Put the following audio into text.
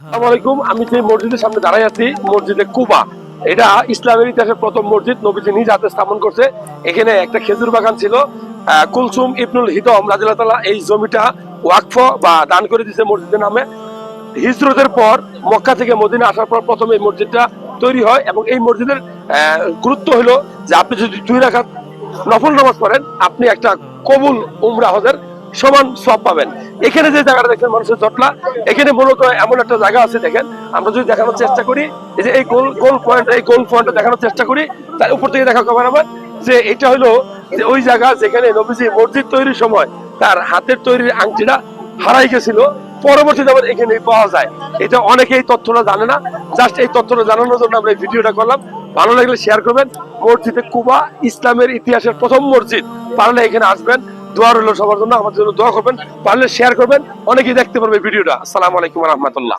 আসসালামু আলাইকুম, আমি যে মসজিদের সামনে দাঁড়াই আছি, মসজিদে কুবা। এটা ইসলামের ইতিহাসের প্রথম মসজিদ, নবীজি নিজ হাতে স্থাপন করছে। এখানে একটা খেজুর বাগান ছিল কুলসুম ইবনুল হিদম রাজিল্লাহ তাআলা এই জমিটা ওয়াকফ বা দান করে দিয়েছে মসজিদের নামে। হিজরতের পর মক্কা থেকে মদিনা আসার পর প্রথমে এই মসজিদটা তৈরি হয় এবং এই মসজিদের গুরুত্ব হলো যে আপনি যদি দুই রাখাত নফল নামাজ পড়েন, আপনি একটা কবুল উমরা হজের সমান সব পাবেন। এখানে যে জায়গাটা দেখেন, মানুষের জটলা, এখানে মূলত এমন একটা জায়গা আছে, দেখেন। আমরা যদি দেখানোর চেষ্টা করি, এই যে এই গোল গোল পয়েন্ট এই গোল পয়েন্টটা দেখানোর চেষ্টা করি, তার উপর থেকে দেখা কবেন আমার যে এটা হলো যে ওই জায়গা যেখানে নবীজি মসজিদ তৈরির সময় তার হাতের তৈরির আংটিটা হারাই গেছিল, পরবর্তীতে আবার এখানে পাওয়া যায়। এটা অনেকে এই তথ্যটা জানে না। জাস্ট এই তথ্যটা জানানোর জন্য আমরা এই ভিডিওটা করলাম। ভালো লাগলে শেয়ার করবেন। মসজিদে কুবা ইসলামের ইতিহাসের প্রথম মসজিদ। পারলে এখানে আসবেন। দোয়া রইল সবার জন্য। আমাদের জন্য দোয়া করবেন, পারলে শেয়ার করবেন। অনেকেই দেখতে পারবে ভিডিওটা। আসসালামু আলাইকুম রহমতুল্লাহ।